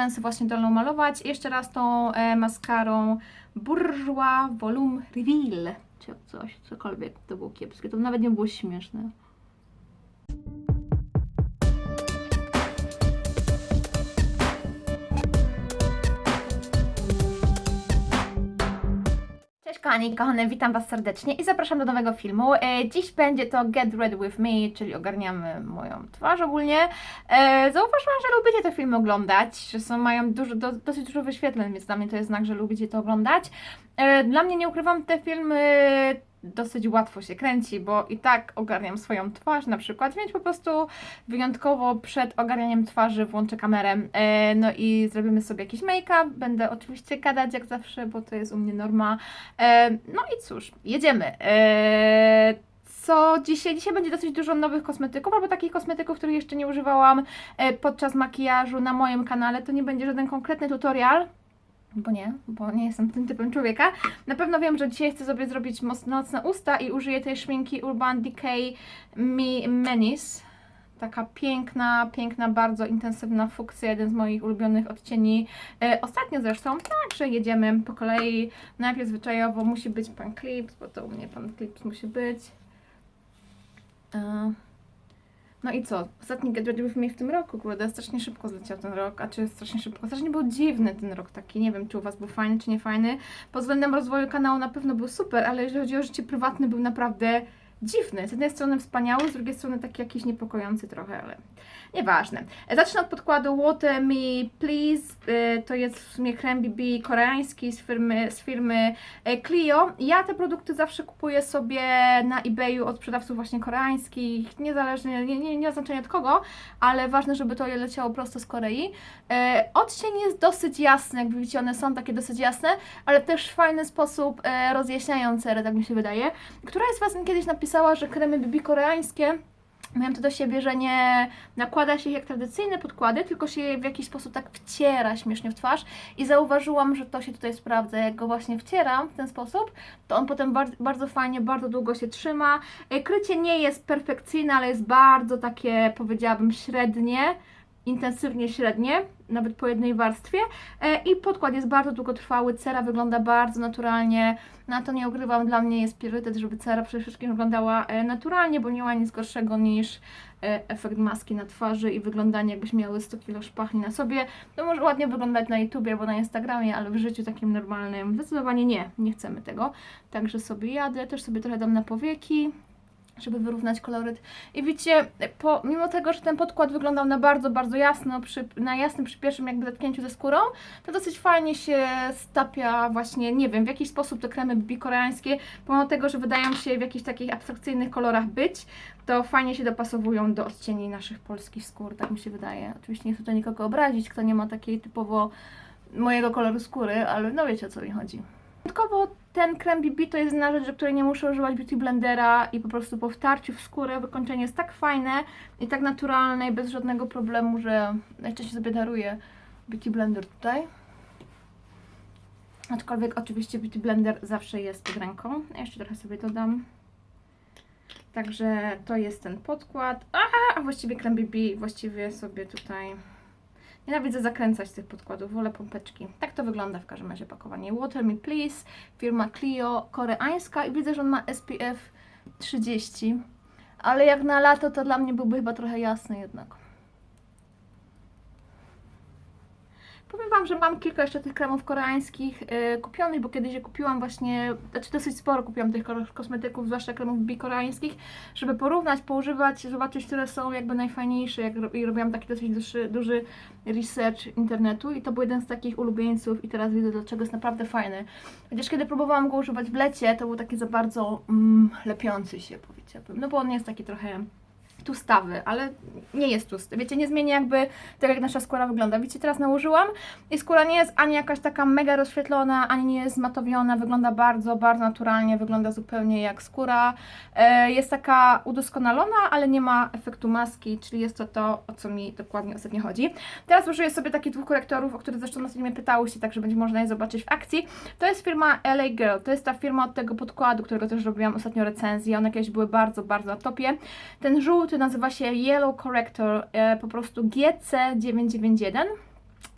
rzęsy właśnie dolną malować. Jeszcze raz tą e, maskarą Bourjois Volume Reveal, czy coś, cokolwiek. To było kiepskie, to nawet nie było śmieszne. Kochani, kochane, witam Was serdecznie i zapraszam do nowego filmu. E, dziś będzie to Get Ready With Me, czyli ogarniamy moją twarz ogólnie. E, zauważyłam, że lubicie te filmy oglądać, że są, mają dużo, do, dosyć dużo wyświetleń, więc dla mnie to jest znak, że lubicie to oglądać. E, dla mnie, nie ukrywam, te filmy dosyć łatwo się kręci, bo i tak ogarniam swoją twarz na przykład, więc po prostu wyjątkowo przed ogarnianiem twarzy włączę kamerę, e, no i zrobimy sobie jakiś make-up, będę oczywiście gadać jak zawsze, bo to jest u mnie norma. E, no i cóż, jedziemy. E, co dzisiaj? Dzisiaj będzie dosyć dużo nowych kosmetyków, albo takich kosmetyków, których jeszcze nie używałam podczas makijażu na moim kanale. To nie będzie żaden konkretny tutorial, bo nie, bo nie jestem tym typem człowieka. Na pewno wiem, że dzisiaj chcę sobie zrobić moc- nocne usta i użyję tej szminki Urban Decay Mi Menis. Taka piękna, piękna, bardzo intensywna fukcja, jeden z moich ulubionych odcieni. E, ostatnio zresztą, także jedziemy po kolei. Najpierw zwyczajowo musi być pan Clips, bo to u mnie pan Clips musi być. E, no i co? Ostatni Get Ready With Me w tym roku, kurde, strasznie szybko zleciał ten rok, a czy strasznie szybko? Strasznie był dziwny ten rok taki, nie wiem, czy u Was był fajny, czy nie fajny. Pod względem rozwoju kanału na pewno był super, ale jeżeli chodzi o życie prywatne, był naprawdę dziwny. Z jednej strony wspaniały, z drugiej strony taki jakiś niepokojący trochę, ale nieważne. Zacznę od podkładu Water Me Please, e, to jest w sumie krem BB koreański z firmy, z firmy e, Clio. Ja te produkty zawsze kupuję sobie na eBayu od sprzedawców właśnie koreańskich, niezależnie, nie, nie, nie oznaczenie od kogo, ale ważne, żeby to leciało prosto z Korei. E, odcień jest dosyć jasny, jak widzicie, one są takie dosyć jasne, ale też w fajny sposób rozjaśniające, tak mi się wydaje. Któraś z Was kiedyś napisała, że kremy BB koreańskie mają to do siebie, że nie nakłada się ich jak tradycyjne podkłady, tylko się je w jakiś sposób tak wciera śmiesznie w twarz i zauważyłam, że to się tutaj sprawdza. Jak go właśnie wcieram w ten sposób, to on potem bardzo, bardzo fajnie, bardzo długo się trzyma. E, Krycie nie jest perfekcyjne, ale jest bardzo takie, powiedziałabym, średnie, intensywnie średnie, nawet po jednej warstwie. E, I podkład jest bardzo długotrwały, cera wygląda bardzo naturalnie. Na to nie ukrywam, dla mnie jest priorytet, żeby cera przede wszystkim wyglądała e, naturalnie, bo nie ma nic gorszego niż e, efekt maski na twarzy i wyglądanie jakbyś miały 100 kg szpachni na sobie. To może ładnie wyglądać na YouTubie albo na Instagramie, ale w życiu takim normalnym zdecydowanie nie, nie chcemy tego. Także sobie jadę, też sobie trochę dam na powieki, żeby wyrównać koloryt. I widzicie, po, mimo tego, że ten podkład wyglądał na bardzo, bardzo jasno, przy, na jasnym przy pierwszym jakby zetknięciu ze skórą, to dosyć fajnie się stapia właśnie, nie wiem, w jakiś sposób te kremy BB koreańskie, pomimo tego, że wydają się w jakichś takich abstrakcyjnych kolorach być, to fajnie się dopasowują do odcieni naszych polskich skór, tak mi się wydaje. Oczywiście nie chcę tutaj nikogo obrazić, kto nie ma takiej typowo mojego koloru skóry, ale no wiecie o co mi chodzi. Dodatkowo ten krem BB to jest jedna rzecz, do której nie muszę używać beauty blendera i po prostu po wtarciu w skórę wykończenie jest tak fajne i tak naturalne i bez żadnego problemu, że najczęściej sobie daruję beauty blender tutaj. Aczkolwiek oczywiście beauty blender zawsze jest pod ręką. Ja jeszcze trochę sobie dodam. Także to jest ten podkład. A, a właściwie krem BB właściwie sobie tutaj Nienawidzę zakręcać tych podkładów, wolę pompeczki. Tak to wygląda w każdym razie pakowanie. Water Me Please, firma Clio, koreańska i widzę, że on ma SPF 30. Ale jak na lato, to dla mnie byłby chyba trochę jasny jednak. Powiem Wam, że mam kilka jeszcze tych kremów koreańskich yy, kupionych, bo kiedyś je kupiłam właśnie, znaczy dosyć sporo kupiłam tych kosmetyków, zwłaszcza kremów BB koreańskich, żeby porównać, poużywać, zobaczyć, które są jakby najfajniejsze, jak i robiłam taki dosyć duży, duży research internetu i to był jeden z takich ulubieńców i teraz widzę, dlaczego jest naprawdę fajny. Chociaż kiedy próbowałam go używać w lecie, to był taki za bardzo mm, lepiący się, powiedziałabym, no bo on jest taki trochę tustawy, ale nie jest tłusty. Wiecie, nie zmienia jakby tak jak nasza skóra wygląda. Widzicie, teraz nałożyłam i skóra nie jest ani jakaś taka mega rozświetlona, ani nie jest zmatowiona, wygląda bardzo, bardzo naturalnie, wygląda zupełnie jak skóra. E, jest taka udoskonalona, ale nie ma efektu maski, czyli jest to to, o co mi dokładnie ostatnio chodzi. Teraz użyję sobie takich dwóch korektorów, o których zresztą ostatnio mnie pytałyście, także będzie można je zobaczyć w akcji. To jest firma LA Girl, to jest ta firma od tego podkładu, którego też robiłam ostatnio recenzję. One jakieś były bardzo, bardzo na topie. Ten żółty nazywa się Yellow Corrector, e, po prostu GC991.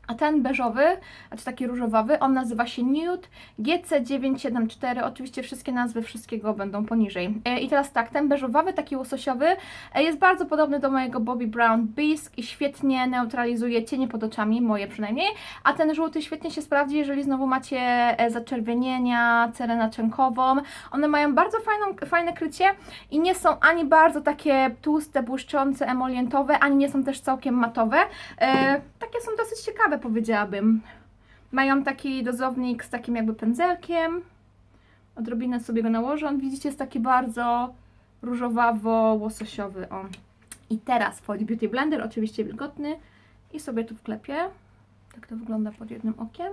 A ten beżowy, a czy taki różowawy, on nazywa się Nude GC974. Oczywiście wszystkie nazwy wszystkiego będą poniżej. E, I teraz tak, ten beżowawy, taki łososiowy, e, jest bardzo podobny do mojego Bobbi Brown Bisque i świetnie neutralizuje cienie pod oczami, moje przynajmniej. A ten żółty świetnie się sprawdzi, jeżeli znowu macie e, zaczerwienienia, cerę naczynkową. One mają bardzo fajną, fajne krycie i nie są ani bardzo takie tłuste, błyszczące, emolientowe, ani nie są też całkiem matowe. Takie są dosyć ciekawe, powiedziałabym. Mają taki dozownik z takim jakby pędzelkiem. Odrobinę sobie go nałożę. On widzicie jest taki bardzo różowawo-łososiowy. O. I teraz wchodzi Beauty Blender, oczywiście wilgotny. I sobie tu wklepię. Tak to wygląda pod jednym okiem.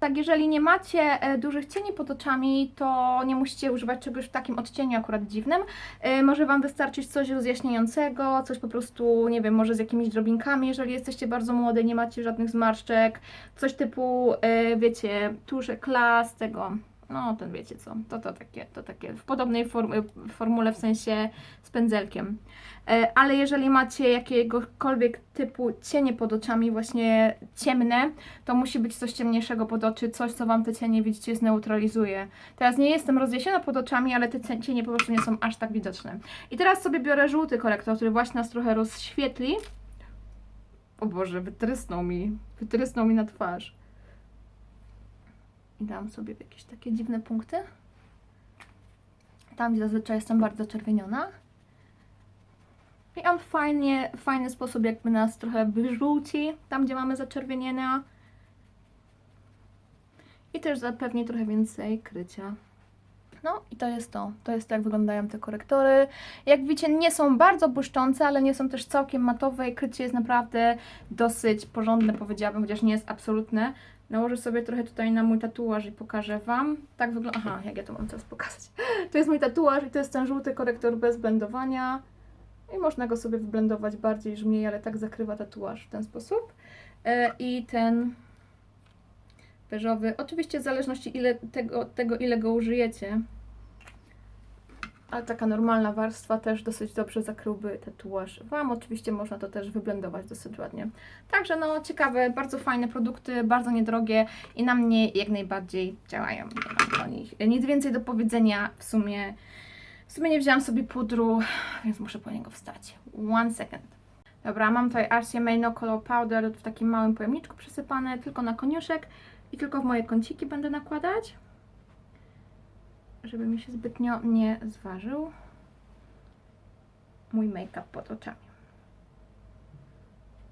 Tak, jeżeli nie macie e, dużych cieni pod oczami, to nie musicie używać czegoś w takim odcieniu akurat dziwnym. E, może Wam wystarczyć coś rozjaśniającego, coś po prostu, nie wiem, może z jakimiś drobinkami, jeżeli jesteście bardzo młode, nie macie żadnych zmarszczek, coś typu, e, wiecie, tusze klas, tego, no ten wiecie co, to, to takie, to takie w podobnej form, formule, w sensie z pędzelkiem. E, Ale jeżeli macie jakiegokolwiek typu cienie pod oczami, właśnie ciemne, to musi być coś ciemniejszego pod oczy, coś, co Wam te cienie, widzicie, zneutralizuje. Teraz nie jestem rozjaśniona pod oczami, ale te cie- cienie po prostu nie są aż tak widoczne. I teraz sobie biorę żółty korektor, który właśnie nas trochę rozświetli. O Boże, wytrysnął mi, wytrysnął mi na twarz. I dam sobie jakieś takie dziwne punkty. Tam, gdzie zazwyczaj jestem bardzo czerwieniona. I on fajnie, fajny sposób jakby nas trochę wyżółci, tam gdzie mamy zaczerwienienia. I też zapewni trochę więcej krycia. No i to jest to. To jest to, jak wyglądają te korektory. Jak widzicie, nie są bardzo błyszczące, ale nie są też całkiem matowe i krycie jest naprawdę dosyć porządne, powiedziałabym, chociaż nie jest absolutne. Nałożę sobie trochę tutaj na mój tatuaż i pokażę Wam. Tak wygląda... Aha, jak ja to mam teraz pokazać. To jest mój tatuaż i to jest ten żółty korektor bez blendowania. I można go sobie wyblendować bardziej niż mniej, ale tak zakrywa tatuaż w ten sposób. E, I ten beżowy, oczywiście w zależności ile tego, tego ile go użyjecie. Ale taka normalna warstwa też dosyć dobrze zakryłby tatuaż Wam. Oczywiście można to też wyblendować dosyć ładnie. Także no ciekawe, bardzo fajne produkty, bardzo niedrogie i na mnie jak najbardziej działają. Nie mam do nich nic więcej do powiedzenia w sumie. W sumie nie wzięłam sobie pudru, więc muszę po niego wstać. One second. Dobra, mam tutaj RCMA No Color Powder w takim małym pojemniczku przesypane, tylko na koniuszek i tylko w moje kąciki będę nakładać, żeby mi się zbytnio nie zważył mój make-up pod oczami.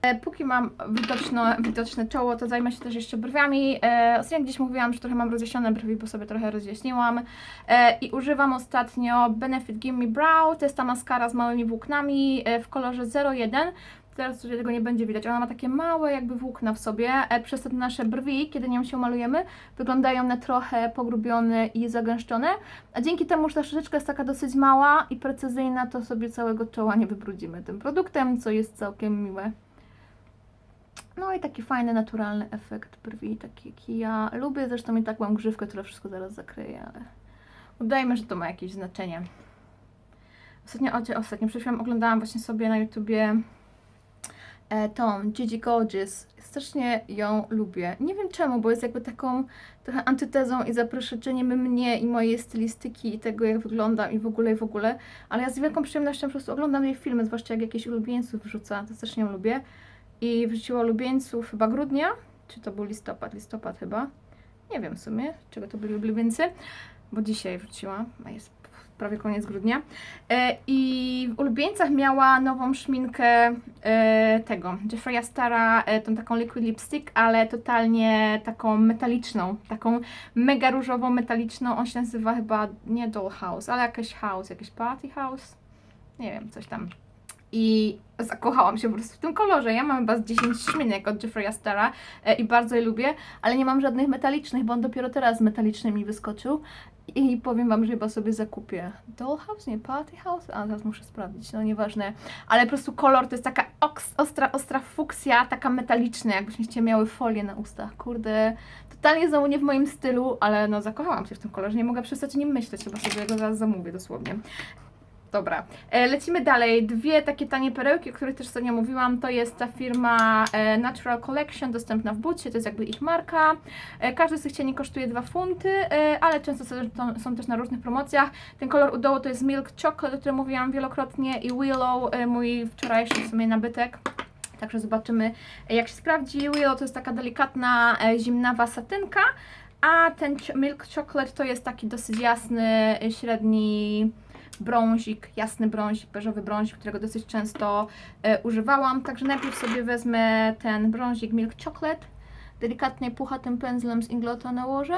E, Póki mam widoczne, widoczne czoło, to zajmę się też jeszcze brwiami. E, ostatnio gdzieś mówiłam, że trochę mam rozjaśnione brwi, bo sobie trochę rozjaśniłam. E, I używam ostatnio Benefit Gimme Brow. To jest ta maskara z małymi włóknami w kolorze 01. Teraz tutaj tego nie będzie widać. Ona ma takie małe jakby włókna w sobie. E, przez to nasze brwi, kiedy nią się malujemy, wyglądają na trochę pogrubione i zagęszczone. A dzięki temu, że ta szyszeczka jest taka dosyć mała i precyzyjna, to sobie całego czoła nie wybrudzimy tym produktem, co jest całkiem miłe. No i taki fajny, naturalny efekt brwi, taki jaki ja lubię. Zresztą i tak mam grzywkę, która wszystko zaraz zakryje, ale udajmy, że to ma jakieś znaczenie. Ostatnio, ostatnio przed chwilą oglądałam właśnie sobie na YouTubie tą Gigi Gorgeous. Strasznie ją lubię. Nie wiem czemu, bo jest jakby taką trochę antytezą i zaprzeczeniem mnie i mojej stylistyki i tego, jak wyglądam i w ogóle, i w ogóle. Ale ja z wielką przyjemnością po prostu oglądam jej filmy, zwłaszcza jak jakieś ulubieńców wrzuca, to strasznie ją lubię. I wrzuciła ulubieńców chyba grudnia, czy to był listopad? Listopad chyba. Nie wiem w sumie, czego to byli ulubieńcy, bo dzisiaj wrzuciła, a jest prawie koniec grudnia. E, I w ulubieńcach miała nową szminkę e, tego, Jeffreya Stara, e, tą taką liquid lipstick, ale totalnie taką metaliczną, taką mega różową, metaliczną. On się nazywa chyba nie Dollhouse, ale jakaś house, jakiś party house. Nie wiem, coś tam. I zakochałam się po prostu w tym kolorze. Ja mam chyba z 10 szminek od Jeffreya Stara i bardzo je lubię, ale nie mam żadnych metalicznych, bo on dopiero teraz z metalicznymi wyskoczył. I powiem Wam, że chyba sobie zakupię Dollhouse, nie Party House? A teraz muszę sprawdzić, no nieważne. Ale po prostu kolor to jest taka ostra, ostra fuksja, taka metaliczna, jakbyście miały folię na ustach. Kurde, totalnie znowu nie w moim stylu, ale no zakochałam się w tym kolorze, nie mogę przestać o nim myśleć, chyba sobie go zaraz zamówię dosłownie. Dobra, e, lecimy dalej. Dwie takie tanie perełki, o których też ostatnio mówiłam, to jest ta firma e, Natural Collection, dostępna w Bucie, to jest jakby ich marka. E, każdy z tych cieni kosztuje 2 funty, ale często są, też na różnych promocjach. Ten kolor u dołu to jest Milk Chocolate, o którym mówiłam wielokrotnie i Willow, mój wczorajszy w sumie nabytek. Także zobaczymy, jak się sprawdzi. Willow to jest taka delikatna, zimnawa satynka, a ten Milk Chocolate to jest taki dosyć jasny, średni brązik, jasny brązik, beżowy brązik, którego dosyć często e, używałam. Także najpierw sobie wezmę ten brązik Milk Chocolate, delikatnie puchatym pędzlem z Inglota nałożę.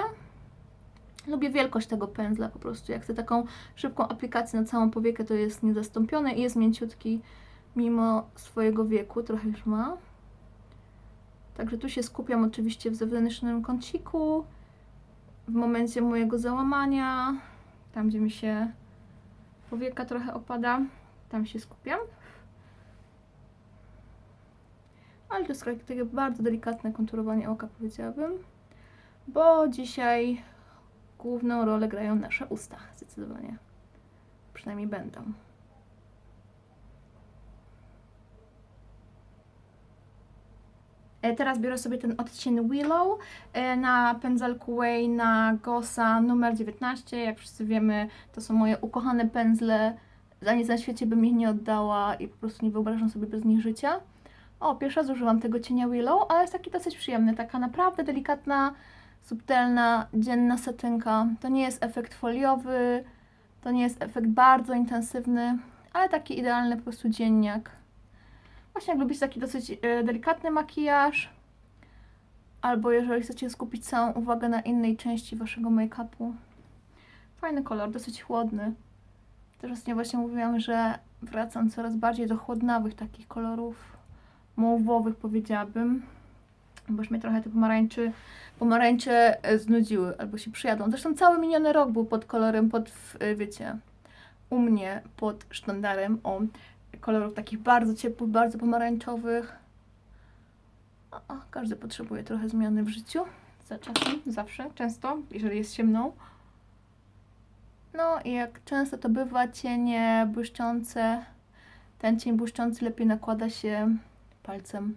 Lubię wielkość tego pędzla po prostu. Jak chcę taką szybką aplikację na całą powiekę, to jest niezastąpione i jest mięciutki mimo swojego wieku, trochę już ma. Także tu się skupiam oczywiście w zewnętrznym kąciku, w momencie mojego załamania, tam gdzie mi się powieka trochę opada, tam się skupiam. Ale to jest takie- bardzo delikatne konturowanie oka, powiedziałabym, bo dzisiaj główną rolę grają nasze usta, zdecydowanie. Przynajmniej będą. Teraz biorę sobie ten odcień Willow e, na pędzelku Way na Gosa numer 19. Jak wszyscy wiemy, to są moje ukochane pędzle. Za nic na świecie bym ich nie oddała i po prostu nie wyobrażam sobie bez nich życia. O, pierwsza zużyłam tego cienia Willow, ale jest taki dosyć przyjemny. Taka naprawdę delikatna, subtelna, dzienna satynka. To nie jest efekt foliowy, to nie jest efekt bardzo intensywny, ale taki idealny po prostu dzienniak. Właśnie jak lubicie taki dosyć e, delikatny makijaż, albo jeżeli chcecie skupić całą uwagę na innej części waszego make-upu. Fajny kolor, dosyć chłodny. Też ostatnio właśnie mówiłam, że wracam coraz bardziej do chłodnawych takich kolorów, mauve'owych powiedziałabym, bo już mnie trochę te pomarańczy, pomarańcze e, znudziły, albo się przyjadą. Zresztą cały miniony rok był pod kolorem, pod, e, wiecie, u mnie pod sztandarem, o, kolorów takich bardzo ciepłych, bardzo pomarańczowych. A, każdy potrzebuje trochę zmiany w życiu. Za czasem, zawsze, często, jeżeli jest ciemno. No i jak często to bywa, cienie błyszczące, ten cień błyszczący lepiej nakłada się palcem,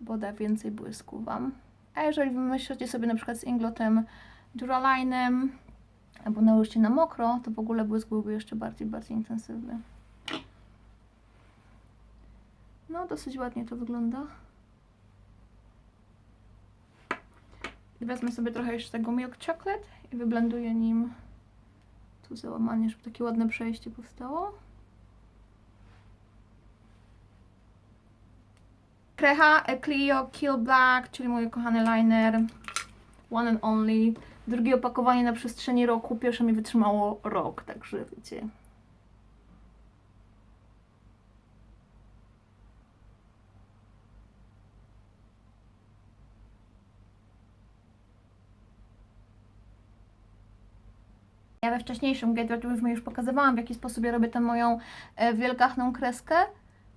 bo da więcej błysku Wam. A jeżeli wymyślacie sobie na przykład z Inglotem Duralinem, albo nałożycie na mokro, to w ogóle błysk byłby jeszcze bardziej, bardziej intensywny. No, dosyć ładnie to wygląda. Wezmę sobie trochę jeszcze tego milk chocolate i wyblenduję nim tu załamanie, żeby takie ładne przejście powstało. Krecha e, Clio Kill Black, czyli mój kochany liner. One and only. Drugie opakowanie na przestrzeni roku. Pierwsze mi wytrzymało rok, także wiecie. Ja we wcześniejszym Get Ready With Me już pokazywałam, w jaki sposób ja robię tę moją e, wielgachną kreskę.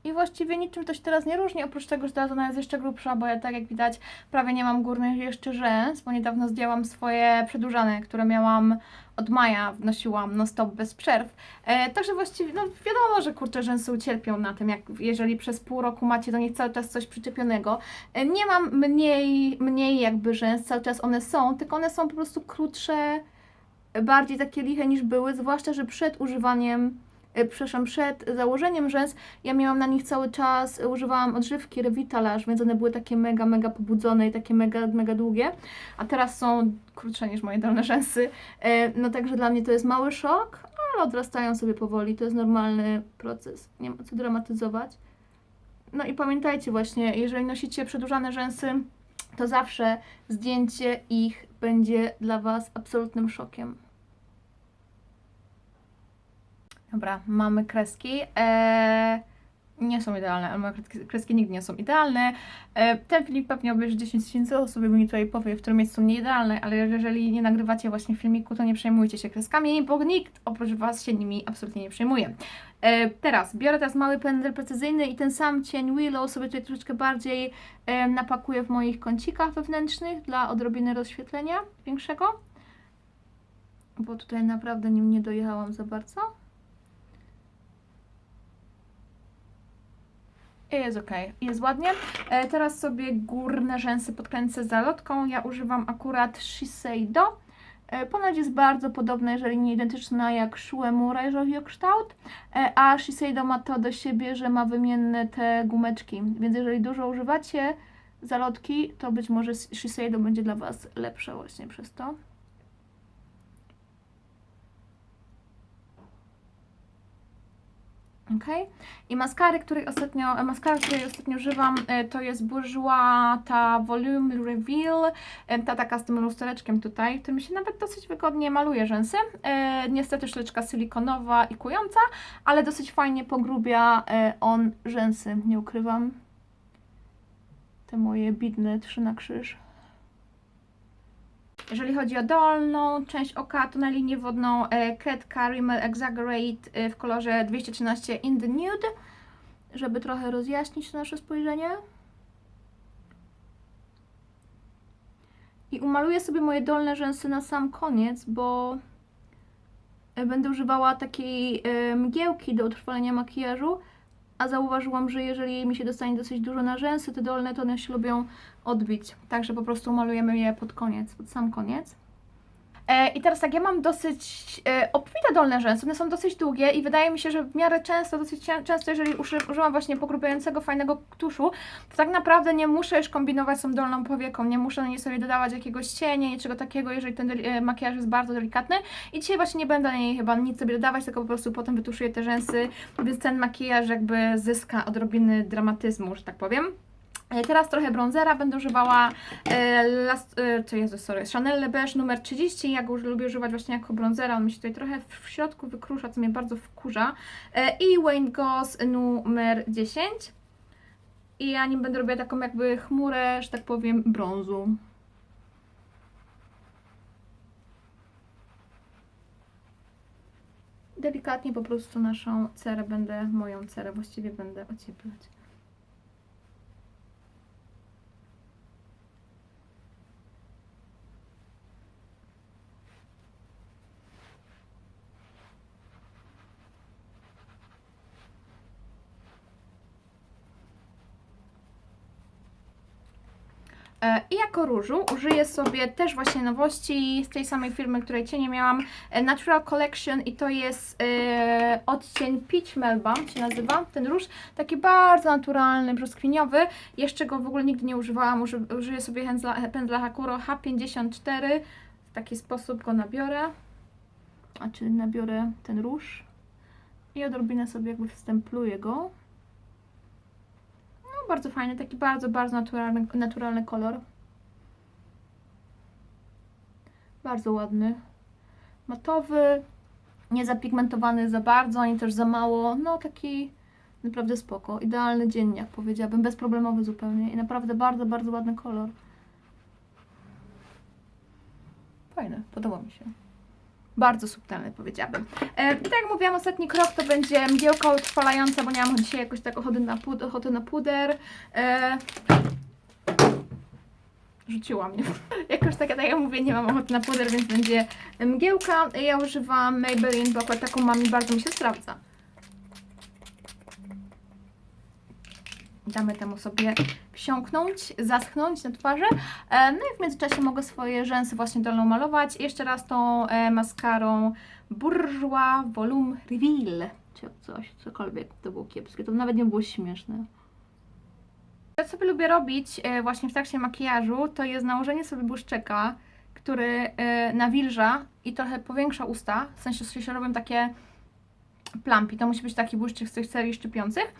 I właściwie niczym to się teraz nie różni, oprócz tego, że teraz ona jest jeszcze grubsza, bo ja tak jak widać prawie nie mam górnych jeszcze rzęs, bo niedawno zdjęłam swoje przedłużane, które miałam od maja, wnosiłam non stop bez przerw. E, także właściwie, no wiadomo, że kurczę rzęsy ucierpią na tym, jak jeżeli przez pół roku macie do nich cały czas coś przyczepionego. E, nie mam mniej, mniej jakby rzęs, cały czas one są, tylko one są po prostu krótsze, bardziej takie liche niż były, zwłaszcza, że przed używaniem, e, przepraszam, przed założeniem rzęs ja miałam na nich cały czas, e, używałam odżywki Revitalaż, więc one były takie mega, mega pobudzone i takie mega, mega długie, a teraz są krótsze niż moje dolne rzęsy, E, no także dla mnie to jest mały szok, ale odrastają sobie powoli, to jest normalny proces, nie ma co dramatyzować. No i pamiętajcie właśnie, jeżeli nosicie przedłużane rzęsy, to zawsze zdjęcie ich będzie dla Was absolutnym szokiem. Dobra, mamy kreski. Eee, nie są idealne, ale moje kreski, nigdy nie są idealne. E, ten filmik pewnie obejrzy 10 tysięcy osób i mi tutaj powie, w którym miejscu są nieidealne, ale jeżeli nie nagrywacie właśnie filmiku, to nie przejmujcie się kreskami, bo nikt oprócz Was się nimi absolutnie nie przejmuje. E, teraz biorę teraz mały pędzel precyzyjny i ten sam cień Willow sobie tutaj troszeczkę bardziej e, napakuję w moich kącikach wewnętrznych dla odrobiny rozświetlenia większego. Bo tutaj naprawdę nim nie dojechałam za bardzo. Jest ok, jest ładnie. E, teraz sobie górne rzęsy podkręcę zalotką. Ja używam akurat Shiseido. E, jest bardzo podobna, jeżeli nie identyczna jak Shuemura, jeżeli o kształt. E, a Shiseido ma to do siebie, że ma wymienne te gumeczki. Więc jeżeli dużo używacie zalotki, to być może Shiseido będzie dla Was lepsze właśnie przez to. Ok. I maskary, której ostatnio, maskara, której ostatnio używam, e, to jest Bourjois, ta Volume Reveal, e, ta taka z tym lustereczkiem tutaj, którym się nawet dosyć wygodnie maluje rzęsy. E, niestety szleczka silikonowa i kująca, ale dosyć fajnie pogrubia e, on rzęsy, nie ukrywam. Te moje bidne trzy na krzyż. Jeżeli chodzi o dolną część oka, to na linię wodną e, Ketka Rimmel Exaggerate e, w kolorze 213 in the nude, żeby trochę rozjaśnić nasze spojrzenie. I umaluję sobie moje dolne rzęsy na sam koniec, bo e, będę używała takiej mgiełki do utrwalenia makijażu, a zauważyłam, że jeżeli mi się dostanie dosyć dużo na rzęsy, te dolne, to one się lubią odbić. Także po prostu malujemy je pod koniec, pod sam koniec. E, I teraz tak, ja mam dosyć e, obfite dolne rzęsy, one są dosyć długie i wydaje mi się, że w miarę często, dosyć często, jeżeli uży- używam właśnie pogrubiającego, fajnego tuszu, to tak naprawdę nie muszę już kombinować z tą dolną powieką, nie muszę na niej sobie dodawać jakiegoś cienia, niczego takiego, jeżeli ten e, makijaż jest bardzo delikatny. I dzisiaj właśnie nie będę na niej chyba nic sobie dodawać, tylko po prostu potem wytuszuję te rzęsy, więc ten makijaż jakby zyska odrobiny dramatyzmu, że tak powiem. E, Teraz trochę bronzera będę używała e, last, e, co sorry, Chanel Le Beige numer 30. Ja go lubię używać właśnie jako bronzera. On mi się tutaj trochę w, środku wykrusza, co mnie bardzo wkurza. I Wayne Goss numer 10. I ja nim będę robiła taką jakby chmurę, że tak powiem, brązu. Delikatnie po prostu naszą cerę będę, moją cerę właściwie będę ocieplać. I jako różu użyję sobie też właśnie nowości z tej samej firmy, której cienie miałam, e, Natural Collection i to jest e, odcień Peach Melba się nazywa, ten róż, taki bardzo naturalny, brzoskwiniowy, jeszcze go w ogóle nigdy nie używałam, Uży, użyję sobie pędzla, pędzla Hakuro H54, w taki sposób go nabiorę, a czy nabiorę ten róż i odrobinę sobie jakby wstempluję go. Bardzo fajny, taki bardzo, bardzo naturalny, naturalny kolor. Bardzo ładny. Matowy, nie zapigmentowany za bardzo, ani też za mało. No, taki naprawdę spoko. Idealny dzienniak, powiedziałabym, bezproblemowy zupełnie. I naprawdę bardzo, bardzo ładny kolor. Fajny, podoba mi się. Bardzo subtelny, powiedziałabym. E, tak jak mówiłam, ostatni krok to będzie mgiełka utrwalająca, bo nie mam dzisiaj jakoś tak ochoty na, pud- ochoty na puder. E, rzuciła mnie. Jakoś tak, tak jak mówię, nie mam ochoty na puder, więc będzie mgiełka. Ja używam Maybelline, bo akurat taką mam i bardzo mi się sprawdza. Damy temu sobie wsiąknąć, zaschnąć na twarzy. E, No i w międzyczasie mogę swoje rzęsy właśnie dolną malować. Jeszcze raz tą e, maskarą Bourjois Volume Reveal. Czy coś, cokolwiek. To było kiepskie. To nawet nie było śmieszne. Co sobie lubię robić e, właśnie w trakcie makijażu, to jest nałożenie sobie błyszczyka, który nawilża i trochę powiększa usta. W sensie, się robią takie plampi. To musi być taki błyszczyk z tych serii szczypiących.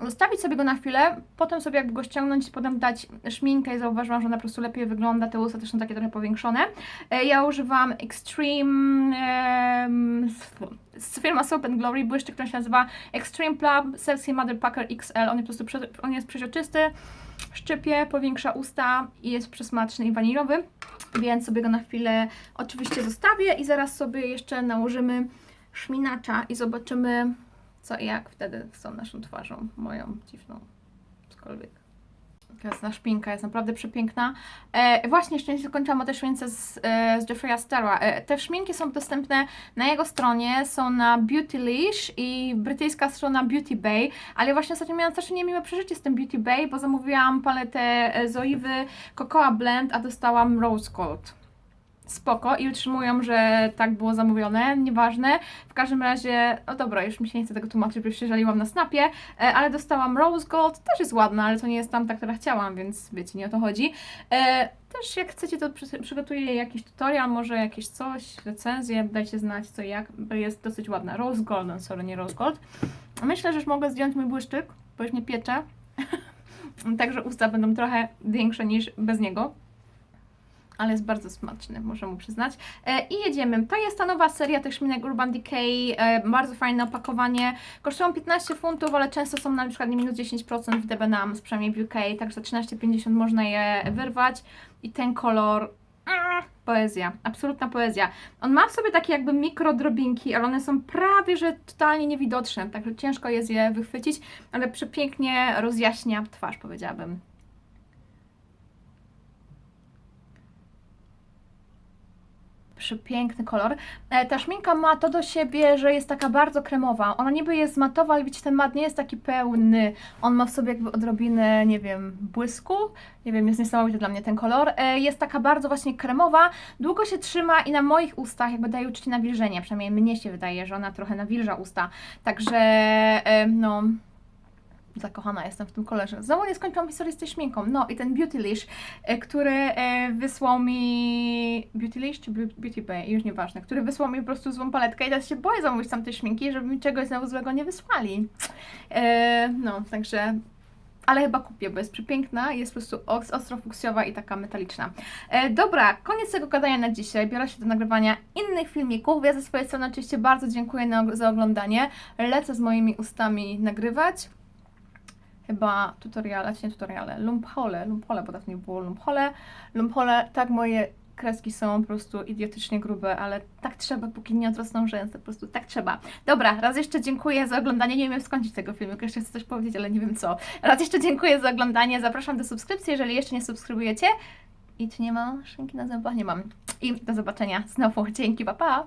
Zostawić sobie go na chwilę, potem sobie jakby go ściągnąć, potem dać szminkę i zauważyłam, że ona po prostu lepiej wygląda, te usta też są takie trochę powiększone. E, Ja używam Extreme em, z firma Soap and Glory błyszczyk, który się nazywa Extreme Plum Celsius Mother Packer XL. On jest po prostu on jest przeźroczysty, szczypie, powiększa usta i jest przesmaczny i waniliowy, więc sobie go na chwilę oczywiście zostawię i zaraz sobie jeszcze nałożymy szminacza i zobaczymy co i jak wtedy z tą naszą twarzą, moją dziwną, cokolwiek. Jasna szpinka jest naprawdę przepiękna. E, właśnie jeszcze nie zakończyłam o tej szmince z, e, z Jeffrey'a Starra. E, te szminki są dostępne na jego stronie, są na Beautylish i brytyjska strona Beauty Bay, ale właśnie ostatnio miałam strasznie niemiłe przeżycie z tym Beauty Bay, bo zamówiłam paletę e, z Oliwy Cocoa Blend, a dostałam Rose Gold. Spoko i utrzymują, że tak było zamówione, nieważne. W każdym razie, no dobra, już mi się nie chce tego tłumaczyć, bo się żaliłam na snapie, e, ale dostałam Rose Gold, też jest ładna, ale to nie jest tamta, która chciałam, więc wiecie, nie o to chodzi. E, też jak chcecie, to przy, przygotuję jakiś tutorial, może jakieś coś, recenzję, dajcie znać co jak, bo jest dosyć ładna. Rose Gold, no sorry, nie Rose Gold. Myślę, że już mogę zdjąć mój błyszczyk, bo już nie piecze. Także usta będą trochę większe niż bez niego ale jest bardzo smaczny, muszę mu przyznać. E, I jedziemy. To jest ta nowa seria tych szminek Urban Decay, e, bardzo fajne opakowanie. Kosztują 15 funtów, ale często są na przykład minus 10% w Debenhams, przynajmniej w UK, także za 13,50 można je wyrwać. I ten kolor... mm, Poezja, absolutna poezja. On ma w sobie takie jakby mikrodrobinki, ale one są prawie że totalnie niewidoczne, także ciężko jest je wychwycić, ale przepięknie rozjaśnia twarz, powiedziałabym. Przepiękny kolor. E, ta szminka ma to do siebie, że jest taka bardzo kremowa. Ona niby jest matowa, ale widzicie, ten mat nie jest taki pełny. On ma w sobie jakby odrobinę, nie wiem, błysku. Nie wiem, jest niesamowity dla mnie ten kolor. E, jest taka bardzo właśnie kremowa, długo się trzyma i na moich ustach jakby daje uczucie nawilżenia. Przynajmniej mnie się wydaje, że ona trochę nawilża usta. Także, e, no, zakochana jestem w tym kolorze. Znowu nie skończyłam historii z tej szminką. No i ten Beautylish, e, który e, wysłał mi... Beautylish czy Beau- Beauty Bay? Już nieważne. Który wysłał mi po prostu złą paletkę i teraz się boję zamówić tam tej szminki, żeby mi czegoś znowu złego nie wysłali. E, no, także... Ale chyba kupię, bo jest przepiękna, jest po prostu os- ostrofuksjowa i taka metaliczna. E, dobra, koniec tego gadania na dzisiaj. Biorę się do nagrywania innych filmików. Ja ze swojej strony oczywiście bardzo dziękuję na, za oglądanie. Lecę z moimi ustami nagrywać chyba tutoriale, nie tutoriale, lumphole, lumphole, bo dawniej było lumphole, lumphole, tak moje kreski są po prostu idiotycznie grube, ale tak trzeba, póki nie odrosną rzęsy, po prostu tak trzeba. Dobra, raz jeszcze dziękuję za oglądanie, nie wiem skończyć tego filmu, jeszcze chcę coś powiedzieć, ale nie wiem co. Raz jeszcze dziękuję za oglądanie, zapraszam do subskrypcji, jeżeli jeszcze nie subskrybujecie. I czy nie mam szynki na zębach? Nie mam. I do zobaczenia znowu, dzięki, pa pa!